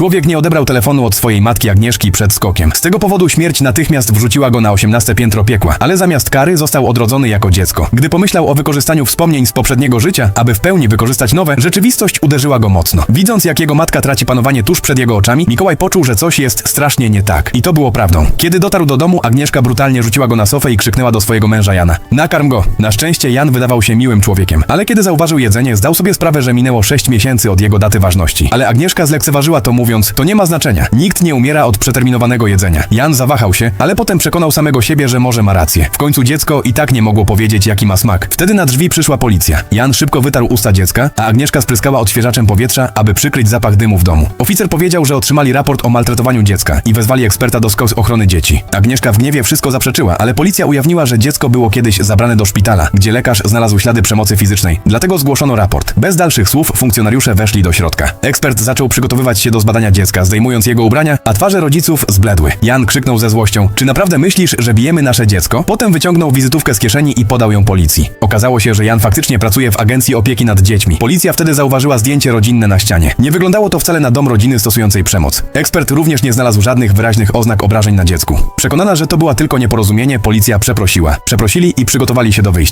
Człowiek nie odebrał telefonu od swojej matki Agnieszki przed skokiem. Z tego powodu śmierć natychmiast wrzuciła go na 18 piętro piekła, ale zamiast kary został odrodzony jako dziecko. Gdy pomyślał o wykorzystaniu wspomnień z poprzedniego życia, aby w pełni wykorzystać nowe, rzeczywistość uderzyła go mocno. Widząc, jak jego matka traci panowanie tuż przed jego oczami, Mikołaj poczuł, że coś jest strasznie nie tak. I to było prawdą. Kiedy dotarł do domu, Agnieszka brutalnie rzuciła go na sofę i krzyknęła do swojego męża Jana. Nakarm go. Na szczęście Jan wydawał się miłym człowiekiem, ale kiedy zauważył jedzenie, zdał sobie sprawę, że minęło 6 miesięcy od jego daty ważności. Ale Agnieszka zlekceważyła to mówiąc, to nie ma znaczenia. Nikt nie umiera od przeterminowanego jedzenia. Jan zawahał się, ale potem przekonał samego siebie, że może ma rację. W końcu dziecko i tak nie mogło powiedzieć, jaki ma smak. Wtedy na drzwi przyszła policja. Jan szybko wytarł usta dziecka, a Agnieszka spryskała odświeżaczem powietrza, aby przykryć zapach dymu w domu. Oficer powiedział, że otrzymali raport o maltretowaniu dziecka i wezwali eksperta do skos ochrony dzieci. Agnieszka w gniewie wszystko zaprzeczyła, ale policja ujawniła, że dziecko było kiedyś zabrane do szpitala, gdzie lekarz znalazł ślady przemocy fizycznej. Dlatego zgłoszono raport. Bez dalszych słów funkcjonariusze weszli do środka. Ekspert zaczął przygotowywać się do zbadania dziecka, zdejmując jego ubrania, a twarze rodziców zbledły. Jan krzyknął ze złością: Czy naprawdę myślisz, że bijemy nasze dziecko? Potem wyciągnął wizytówkę z kieszeni i podał ją policji. Okazało się, że Jan faktycznie pracuje w agencji opieki nad dziećmi. Policja wtedy zauważyła zdjęcie rodzinne na ścianie. Nie wyglądało to wcale na dom rodziny stosującej przemoc. Ekspert również nie znalazł żadnych wyraźnych oznak obrażeń na dziecku. Przekonana, że to była tylko nieporozumienie, policja przeprosiła. Przeprosili i przygotowali się do wyjścia.